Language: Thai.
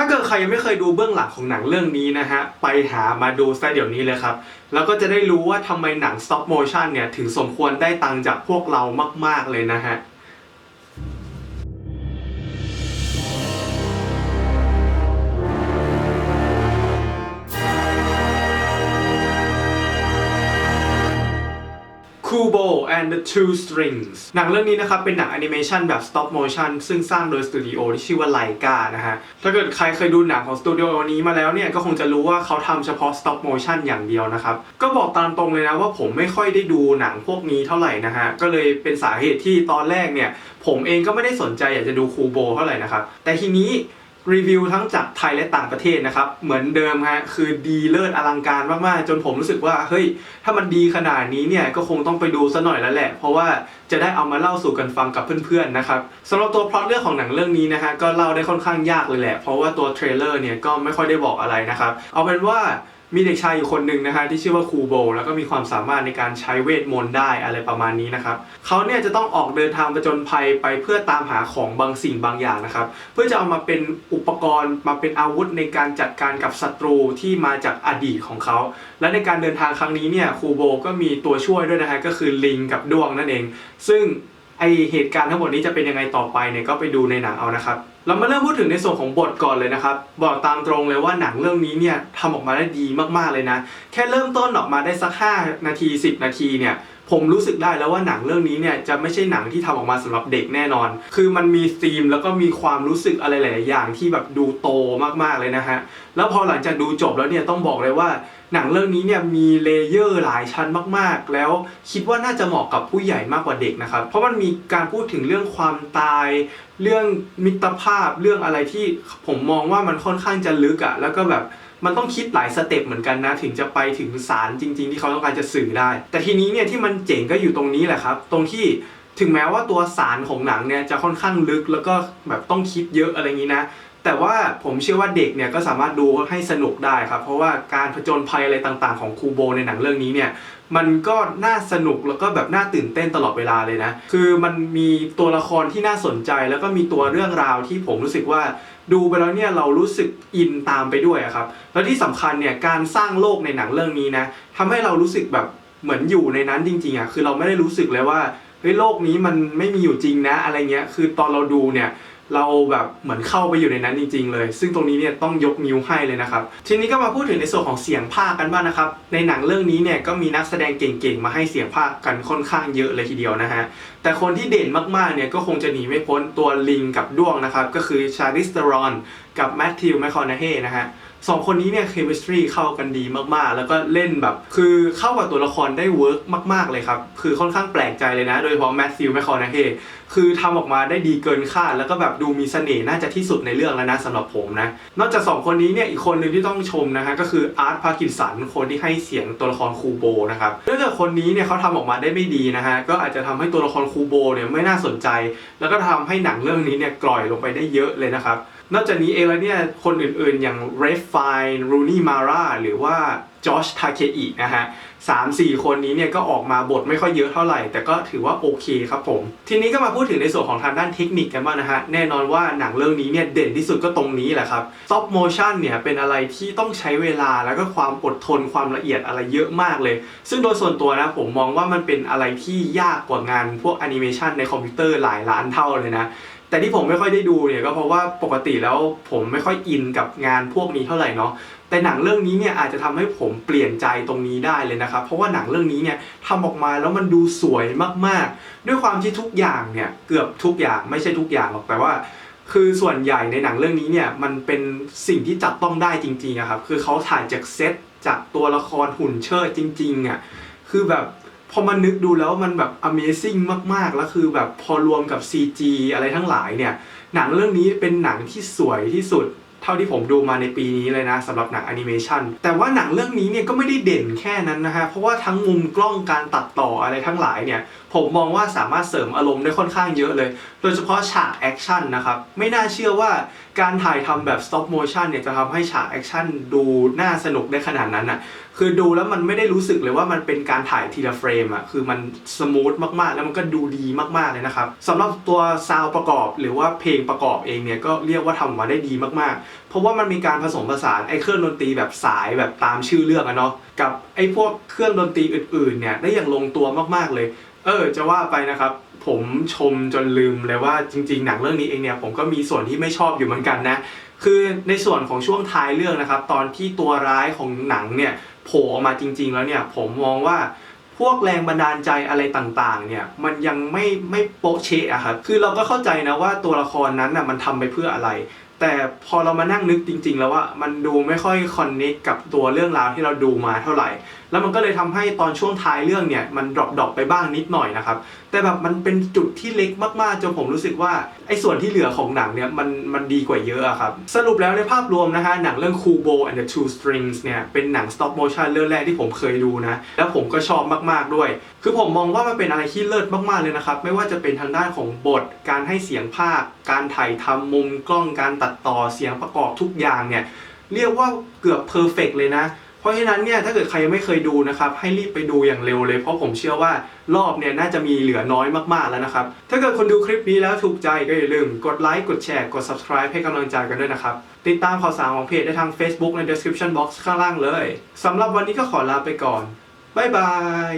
ถ้าเกิดใครยังไม่เคยดูเบื้องหลังของหนังเรื่องนี้นะฮะ ไปหามาดูซะเดี๋ยวนี้เลยครับ แล้วก็จะได้รู้ว่าทำไมหนัง stop motion เนี่ย ถึงสมควรได้ตังจากพวกเรามาก ๆ เลยนะฮะ and the Two Strings หนังเรื่องนี้นะครับ เป็นหนังแอนิเมชันแบบ stop motion ซึ่งสร้างโดยสตูดิโอที่ชื่อว่าไลกานะฮะ ถ้าเกิดใครเคยดูหนังของสตูดิโอนี้มาแล้วเนี่ย ก็คงจะรู้ว่าเขาทำเฉพาะ stop motion อย่างเดียวนะครับ ก็บอกตามตรงเลยนะว่าผมไม่ค่อยได้ดูหนังพวกนี้เท่าไหร่นะฮะ ก็เลยเป็นสาเหตุที่ตอนแรกเนี่ย ผมเองก็ไม่ได้สนใจอยากจะดูคูโบเท่าไหร่นะครับ แต่ทีนี้ รีวิวทั้งจากไทยและต่างประเทศนะครับ เหมือนเดิมฮะคือดีเลิศอลังการมากๆ จนผมรู้สึกว่าเฮ้ยถ้ามันดีขนาดนี้เนี่ยก็คงต้องไปดูซะหน่อยแล้วแหละ เพราะว่าจะได้เอามาเล่าสู่กันฟังกับเพื่อนๆนะครับสำหรับตัวพล็อตเรื่องของหนังเรื่องนี้นะฮะก็เล่าได้ค่อนข้างยากเลยแหละ เพราะว่าตัวเทรลเลอร์เนี่ยก็ไม่ค่อยได้บอกอะไรนะครับเอาเป็นว่า มีเด็กชายอยู่คนหนึ่งนะฮะที่ชื่อว่าคูโบ แล้วก็มีความสามารถในการใช้เวทมนต์ได้อะไรประมาณนี้นะครับเขาเนี่ยจะต้องออกเดินทางประจนภัยไปเพื่อตามหาของบางสิ่งบางอย่างนะครับ เพื่อจะเอามาเป็นอุปกรณ์มาเป็นอาวุธในการจัดการกับศัตรูที่มาจากอดีตของเขา และในการเดินทางครั้งนี้เนี่ยคูโบก็มีตัวช่วยด้วยนะฮะก็คือลิงกับดวงนั่นเอง ซึ่ง ไอเหตุการณ์ทั้งหมดนี้จะเป็นยังไงต่อไปเนี่ยก็ไปดูในหนังเอานะครับเรามาเริ่มพูดถึงในส่วนของบทก่อนเลยนะครับ บอกตามตรงเลยว่าหนังเรื่องนี้เนี่ยทำออกมาได้ดีมากๆเลยนะ แค่เริ่มต้นออกมาได้สัก 5 นาที 10 นาทีเนี่ย ผมรู้สึกได้แล้วว่าหนังเรื่องนี้เนี่ยจะไม่ใช่หนังที่ทำออกมาสำหรับเด็กแน่นอน คือมันมีธีมแล้วก็มีความรู้สึกอะไรหลาย ๆ อย่างที่แบบดูโตมาก ๆ เลยนะฮะ แล้วพอหลังจากดูจบแล้วเนี่ยต้องบอกเลยว่าหนังเรื่องนี้เนี่ยมีเลเยอร์หลายชั้นมาก ๆ แล้วคิดว่าน่าจะเหมาะกับผู้ใหญ่มากกว่าเด็กนะครับ เพราะมันมีการพูดถึงเรื่องความตาย เรื่องมิตรภาพ เรื่องอะไรที่ผมมองว่ามันค่อนข้างจะลึกอะแล้วก็แบบ มันต้องคิดหลายสเต็ปเหมือนกันนะ ถึงจะไปถึงสารจริง ๆ ที่เขาต้องการจะสื่อได้ แต่ทีนี้เนี่ยที่มันเจ๋งก็อยู่ตรงนี้แหละครับ ตรงที่ถึงแม้ว่าตัวสารของหนังเนี่ยจะค่อนข้างลึกแล้วก็แบบต้องคิดเยอะอะไรอย่างนี้นะ แต่ว่าผมเชื่อว่าเด็กเนี่ยก็สามารถดูให้สนุกได้ครับ เพราะว่าการผจญภัยอะไรต่างๆ ของคูโบในหนังเรื่องนี้เนี่ยมันก็น่าสนุกแล้วก็แบบน่าตื่นเต้นตลอดเวลาเลยนะ คือมันมีตัวละครที่น่าสนใจ แล้วก็มีตัวเรื่องราวที่ผมรู้สึกว่าดูไปแล้วเนี่ยเรารู้สึกอินตามไปด้วยครับ แล้วที่สำคัญเนี่ยการสร้างโลกในหนังเรื่องนี้นะทำให้เรารู้สึกแบบเหมือนอยู่ในนั้นจริงๆอะคือเราไม่ได้รู้สึกเลยว่าเฮ้ยโลกนี้มันไม่มีอยู่จริงนะอะไรเงี้ยคือตอนเราดูเนี่ย เราแบบเหมือนเข้าไปอยู่ในนั้นจริง ๆ เลย ซึ่งตรงนี้เนี่ยต้องยกนิ้วให้เลยนะครับ ทีนี้ก็มาพูดถึงในส่วนของเสียงภาคกันบ้างนะครับ ในหนังเรื่องนี้เนี่ยก็มีนักแสดงเก่งๆ มาให้เสียงภาคกันค่อนข้างเยอะเลยทีเดียวนะฮะ แต่คนที่เด่นมากๆ เนี่ยก็คงจะหนีไม่พ้นตัวลิงกับด้วงนะครับ ก็คือชาริสเตอรอนกับแมทธิวแมคคอนาเฮนะฮะ สองคนนี้เนี่ยเคมิสตรีเข้ากันดีมากๆ แล้วก็เล่นแบบ คือเข้ากับตัวละครได้เวิร์กมาก ๆเลยครับ คือค่อนข้างแปลกใจเลยนะ โดยเฉพาะแมทธิวแมคคอนาเฮคือทำออกมาได้ดีเกินคาด แล้วก็แบบดูมีเสน่ห์น่าจะที่สุดในเรื่องแล้วนะสำหรับผมนะ นอกจากสองคนนี้เนี่ยอีกคนหนึ่งที่ต้องชมนะฮะก็คืออาร์ตพากินสันคนที่ให้เสียงตัวละครคูโบนะครับเนื่องจากคนนี้เนี่ยเขาทำออกมาได้ไม่ดีนะฮะก็อาจจะทำให้ตัวละครคูโบเนี่ยไม่น่าสนใจ แล้วก็ทำให้หนังเรื่องนี้เนี่ยกล่อยลงไปได้เยอะเลยนะครับ นอกจากนี้เองแล้วเนี่ยคนอื่นๆอย่างเรฟไฟน์รูนี่มาร่าหรือว่าจอชทาเคอินะฮะสามสี่คนนี้เนี่ยก็ออกมาบทไม่ค่อยเยอะเท่าไหร่ แต่ก็ถือว่าโอเคครับผม ทีนี้ก็มาพูดถึงในส่วนของทางด้านเทคนิคกันบ้างนะฮะ แน่นอนว่าหนังเรื่องนี้เนี่ยเด่นที่สุดก็ตรงนี้แหละครับ stop motion เนี่ยเป็นอะไรที่ต้องใช้เวลาแล้วก็ความอดทนความละเอียดอะไรเยอะมากเลย ซึ่งโดยส่วนตัวนะผมมองว่ามันเป็นอะไรที่ยากกว่างานพวกแอนิเมชันในคอมพิวเตอร์หลายล้านเท่าเลยนะแต่ที่ผมไม่ค่อยได้ดูเนี่ยก็เพราะว่าปกติแล้วผมไม่ค่อยอินกับงานพวกนี้เท่าไหร่เนาะ แต่หนังเรื่องนี้เนี่ยอาจจะทำให้ผมเปลี่ยนใจตรงนี้ได้เลยนะครับ เพราะว่าหนังเรื่องนี้เนี่ยทำออกมาแล้วมันดูสวยมากๆ ด้วยความที่ทุกอย่างเนี่ยเกือบทุกอย่างไม่ใช่ทุกอย่างหรอกแต่ว่า คือส่วนใหญ่ในหนังเรื่องนี้เนี่ยมันเป็นสิ่งที่จับต้องได้จริงๆอะครับคือเขาถ่ายจากเซตจากตัวละครหุ่นเชิดจริงๆอะคือแบบพอมานึกดูแล้วมันแบบ Amazing มากๆ แล้วคือแบบพอรวมกับ CG อะไรทั้งหลายเนี่ย หนังเรื่องนี้เป็นหนังที่สวยที่สุด เท่าที่ผมดูมาในปีนี้เลยนะสำหรับหนังแอนิเมชันแต่ว่าหนังเรื่องนี้เนี่ยก็ไม่ได้เด่นแค่นั้นนะฮะ เพราะว่าทั้งมุมกล้องการตัดต่ออะไรทั้งหลายเนี่ย ผมมองว่าสามารถเสริมอารมณ์ได้ค่อนข้างเยอะเลย โดยเฉพาะฉากแอคชั่นนะครับ ไม่น่าเชื่อว่า การถ่ายทำแบบ stop motion เนี่ยจะทำให้ฉากแอคชั่นดูน่าสนุกได้ขนาดนั้นอะ คือดูแล้วมันไม่ได้รู้สึกเลยว่ามันเป็นการถ่ายทีละเฟรมอะ คือมันสมูทมากๆ แล้วมันก็ดูดีมากๆเลยนะครับสำหรับตัวซาวประกอบหรือว่าเพลงประกอบเองเนี่ยก็เรียกว่าทำมาได้ดีมากๆ เพราะว่ามันมีการผสมผสานไอ้เครื่องดนตรีแบบสายแบบตามชื่อเรื่องอะเนาะ กับไอ้พวกเครื่องดนตรีอื่นๆเนี่ยได้อย่างลงตัวมากๆเลย เออจะว่าไปนะครับ ผมชมจนลืมเลยว่าจริง ๆ หนังเรื่องนี้เองเนี่ยผมก็มีส่วนที่ไม่ชอบอยู่เหมือนกันนะ คือในส่วนของช่วงท้ายเรื่องนะครับ ตอนที่ตัวร้ายของหนังเนี่ยโผล่ออกมาจริง ๆ แล้วเนี่ยผมมองว่าพวกแรงบันดาลใจอะไรต่างๆ เนี่ยมันยังไม่ไม่โป๊ะเชะอะครับคือเราก็เข้าใจนะว่าตัวละครนั้นน่ะมันทำไปเพื่ออะไร แต่พอเรามานั่งนึกจริง ๆ แล้วว่ามันดูไม่ค่อยคอนเน c t กับตัวเรื่องราวที่เราดูมาเท่าไหร่แล้วมันก็เลยทำให้ตอนช่วงท้ายเรื่องเนี่ยมันดรอปดอปไปบ้างนิดหน่อยนะครับ แต่แบบมันเป็นจุดที่เล็กมากๆจนผมรู้สึกว่าไอ้ส่วนที่เหลือของหนังเนี่ยมันมันดีกว่าเยอะอะครับ สรุปแล้วในภาพรวมนะฮะหนังเรื่อง Kubo and the Two Strings เนี่ยเป็นหนัง stop motion เรื่องแรกที่ผมเคยดูนะ แล้วผมก็ชอบมากๆด้วย คือผมมองว่ามันเป็นอะไรที่เลิศมากๆเลยนะครับ ไม่ว่าจะเป็นทางด้านของบท การให้เสียงภาค การถ่ายทำมุมกล้อง การตัดต่อเสียงประกอบทุกอย่างเนี่ยเรียกว่าเกือบเพอร์เฟกเลยนะ เพราะฉะนั้นเนี่ยถ้าเกิดใครยังไม่เคยดูนะครับให้รีบไปดูอย่างเร็วเลย เพราะผมเชื่อว่ารอบเนี่ยน่าจะมีเหลือน้อยมากๆแล้วนะครับ ถ้าเกิดคนดูคลิปนี้แล้วถูกใจก็อย่าลืมกดไลค์กดแชร์กด subscribe ให้กำลังใจกันด้วยนะครับ ติดตามข่าวสารของเพจได้ทาง Facebook ใน description box ข้างล่างเลยสำหรับวันนี้ก็ขอลาไปก่อนบ๊ายบาย